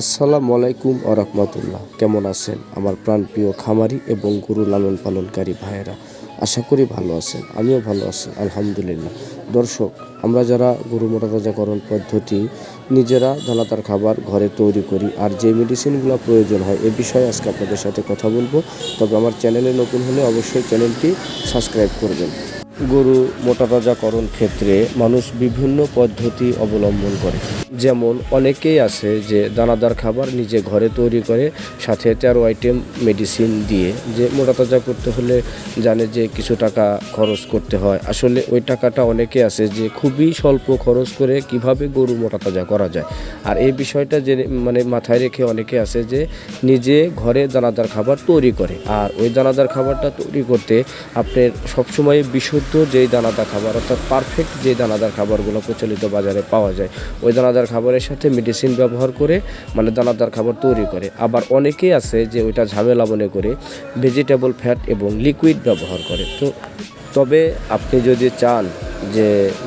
আসসালামু আলাইকুম ও রহমতুল্লাহ। কেমন আছেন আমার প্রাণপ্রিয় খামারি এবং গরু লালন পালনকারী ভাইয়েরা? আশা করি ভালো আছেন, আমিও ভালো আছি, আলহামদুলিল্লাহ। দর্শক, আমরা যারা গরু মোটাতাজাকরণ পদ্ধতি নিজেরা দানাদার খাবার ঘরে তৈরি করি আর যে মেডিসিনগুলো প্রয়োজন হয় এ বিষয়ে আজকে আপনাদের সাথে কথা বলব। তবে আমার চ্যানেলে নতুন হলে অবশ্যই চ্যানেলটি সাবস্ক্রাইব করবেন। গরু মোটাতাজাকরণ ক্ষেত্রে মানুষ বিভিন্ন পদ্ধতি অবলম্বন করে। যেমন অনেকেই আছে যে দানাদার খাবার নিজে ঘরে তৈরি করে, সাথে তেরো আইটেম মেডিসিন দিয়ে যে মোটাতাজা করতে হলে জানে যে কিছু টাকা খরচ করতে হয়। আসলে ওই টাকাটা অনেকে আছে যে খুবই স্বল্প খরচ করে কীভাবে গরু মোটাতাজা করা যায়। আর এই বিষয়টা যে মানে মাথায় রেখে অনেকে আছে যে নিজে ঘরে দানাদার খাবার তৈরি করে। আর ওই দানাদার খাবারটা তৈরি করতে আপনার সবসময় বিশুদ্ধ যেই দানাদার খাবার, অর্থাৎ পারফেক্ট যে দানাদার খাবারগুলো প্রচলিত বাজারে পাওয়া যায়, ওই দানাদার খাবারের সাথে মেডিসিন ব্যবহার করে মানে দানাদার খাবার তৈরি করে। আবার অনেকেই আছে যে ওইটা ঝামেলা মনে করে ভেজিটেবল ফ্যাট এবং লিকুইড ব্যবহার করে। তো তবে আপনি যদি চান যে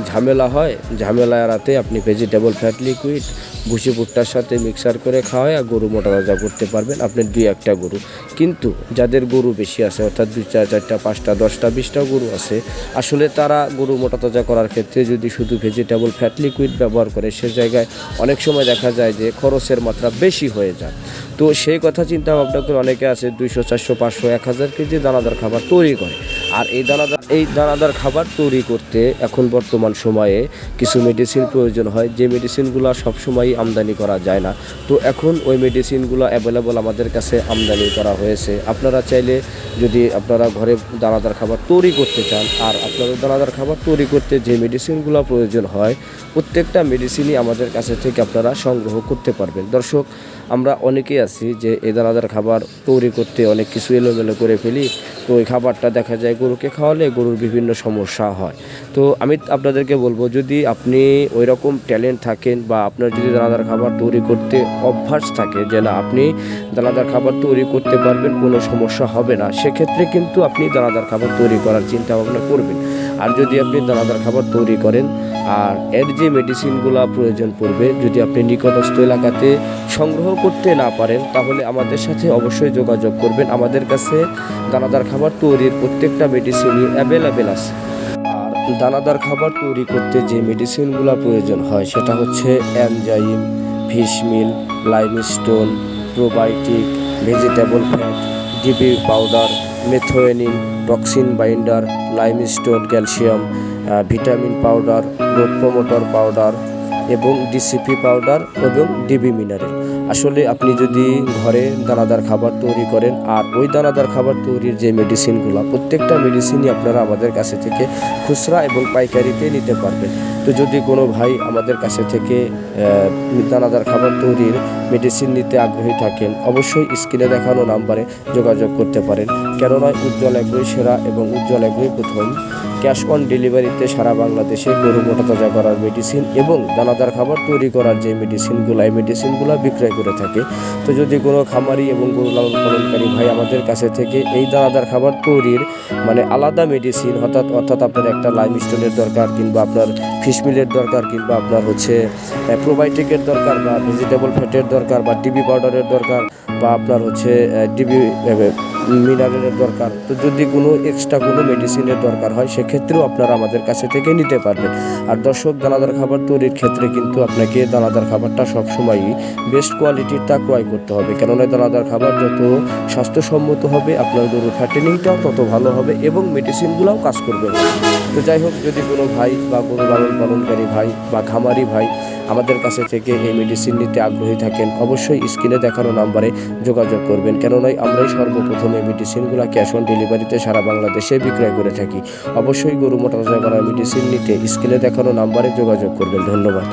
ঝামেলা হয় ঝামেলা এড়াতে আপনি ভেজিটেবল ফ্যাট লিকুইড ভুসি ভুট্টার সাথে মিক্সার করে খাওয়ায় আর গরু মোটা তাজা করতে পারবেন। আপনি দুই একটা গরু। কিন্তু যাদের গরু বেশি আছে, অর্থাৎ দুই চার চারটা, পাঁচটা, দশটা, বিশটা গরু আছে, আসলে তারা গরু মোটা তাজা করার ক্ষেত্রে যদি শুধু ভেজিটেবল ফ্যাট লিকুইড ব্যবহার করে, সে জায়গায় অনেক সময় দেখা যায় যে খরচের মাত্রা বেশি হয়ে যায়। তো সেই কথা চিন্তা ভাবনা করে অনেকে আছে দুইশো, চারশো, পাঁচশো, এক হাজার কেজি দানাদার খাবার তৈরি করে। আর এই দানাদার এই দানাদার খাবার তৈরি করতে এখন বর্তমান সময়ে কিছু মেডিসিন প্রয়োজন হয়। যে মেডিসিনগুলো সবসময়ই আমদানি করা যায় না। তো এখন ওই মেডিসিনগুলো অ্যাভেলেবল আমাদের কাছে আমদানি করা হয়েছে। আপনারা চাইলে যদি আপনারা ঘরে দানাদার খাবার তৈরি করতে চান, আর আপনাদের দানাদার খাবার তৈরি করতে যে মেডিসিনগুলো প্রয়োজন হয়, প্রত্যেকটা মেডিসিনই আমাদের কাছে থেকে আপনারা সংগ্রহ করতে পারবেন। দর্শক আমরা অনেকেই আছি যে এই দানাদার খাবার তৈরি করতে অনেক কিছু এলোমেলো করে ফেলি। তো ওই খাবারটা দেখা যায় গরুকে খাওয়ালে গরুর বিভিন্ন সমস্যা হয়। তো আমি আপনাদেরকে বলব, যদি আপনি ওই রকম ট্যালেন্ট থাকেন বা আপনার যদি দানাদার খাবার তৈরি করতে অভ্যাস থাকে যে না, আপনি দানাদার খাবার তৈরি করতে পারবেন, কোনো সমস্যা হবে না, সেক্ষেত্রে কিন্তু আপনি দানাদার খাবার তৈরি করার চিন্তা ভাবনা করবেন। আর যদি আপনি দানাদার খাবার তৈরি করেন আর এর যে মেডিসিনগুলো প্রয়োজন পড়বে, যদি আপনি নিকটস্থ এলাকাতে সংগ্রহ করতে না পারেন, তাহলে আমাদের সাথে অবশ্যই যোগাযোগ করবেন। আমাদের কাছে দানাদার খাবার তৈরির প্রত্যেকটা মেডিসিনই অ্যাভেলেবেল আছে। আর দানাদার খাবার তৈরি করতে যে মেডিসিনগুলো প্রয়োজন হয়, সেটা হচ্ছে enzyme fishmeal limestone probiotic vegetable fat DB powder methionine toxin binder limestone calcium vitamin powder growth promoter powder এবং ডিসিপি পাউডার এবং ডিবি মিনারেল আসলে আপনি যদি ঘরে দানাদার খাবার তৈরি করেন আর ওই দানাদার খাবার তৈরির যে মেডিসিনগুলো প্রত্যেকটা মেডিসিনই আপনারা আমাদের কাছে থেকে খুচরা এবং পাইকারিতে নিতে পারবেন। তো যদি কোনো ভাই আমাদের কাছে থেকে দানাদার খাবার তৈরির মেডিসিন নিতে আগ্রহী থাকেন। অবশ্যই স্ক্রিনে দেখানো নাম্বারে যোগাযোগ করতে পারেন। কেননা উজ্জ্বল এগ্রোই সেরা এবং উজ্জ্বল এগ্রোই প্রথম। ক্যাশ অন ডেলিভারিতে সারা বাংলাদেশে গরু মোটা তাজা করার মেডিসিন এবং দানাদার খাবার তৈরি করার যে মেডিসিনগুলো, এই মেডিসিনগুলো বিক্রয় করে থাকে। তো যদি কোনো খামারি এবং গরু লালন পালনকারী ভাই আমাদের কাছে থেকে এই দানাদার খাবার তৈরির মানে আলাদা মেডিসিন অর্থাৎ অর্থাৎ আপনার একটা লাইম স্টোনের দরকার কিংবা আপনার ফিশমিলের দরকার কিংবা আপনার হচ্ছে প্রোবায়োটিকের দরকার বা ভেজিটেবল ফ্যাটের দরকার বা ডিবি পাউডারের দরকার বা আপনার হচ্ছে ডিবি মিনারেলের দরকার। তো যদি কোনো এক্সট্রা কোনো মেডিসিনের দরকার হয়, সেক্ষেত্রেও আপনারা আমাদের কাছে থেকে নিতে পারবেন। আর দর্শক, দানাদার খাবার তৈরির ক্ষেত্রে কিন্তু আপনাকে দানাদার খাবারটা সবসময়ই বেস্ট কোয়ালিটিরটা ক্রয় করতে হবে। কেননা দানাদার খাবার যত স্বাস্থ্যসম্মত হবে, আপনার গরুর ফ্যাটেনিংটাও তত ভালো হবে এবং মেডিসিনগুলোও কাজ করবে। তো যাই হোক, যদি কোনো ভাই বা কোনো লালন পালনকারী ভাই বা খামারি ভাই আমাদের কাছে থেকে এই মেডিসিন নিতে আগ্রহী থাকেন, অবশ্যই স্ক্রিনে দেখানো নাম্বারে যোগাযোগ করবেন। কেননা আমরাই সর্বপ্রথম এই মেডিসিনগুলো ক্যাশ অন ডেলিভারিতে সারা বাংলাদেশে বিক্রয় করে থাকি। অবশ্যই গরু মোটা করার মেডিসিন নিতে স্ক্রিনে দেখানো নাম্বারে যোগাযোগ করবেন। ধন্যবাদ।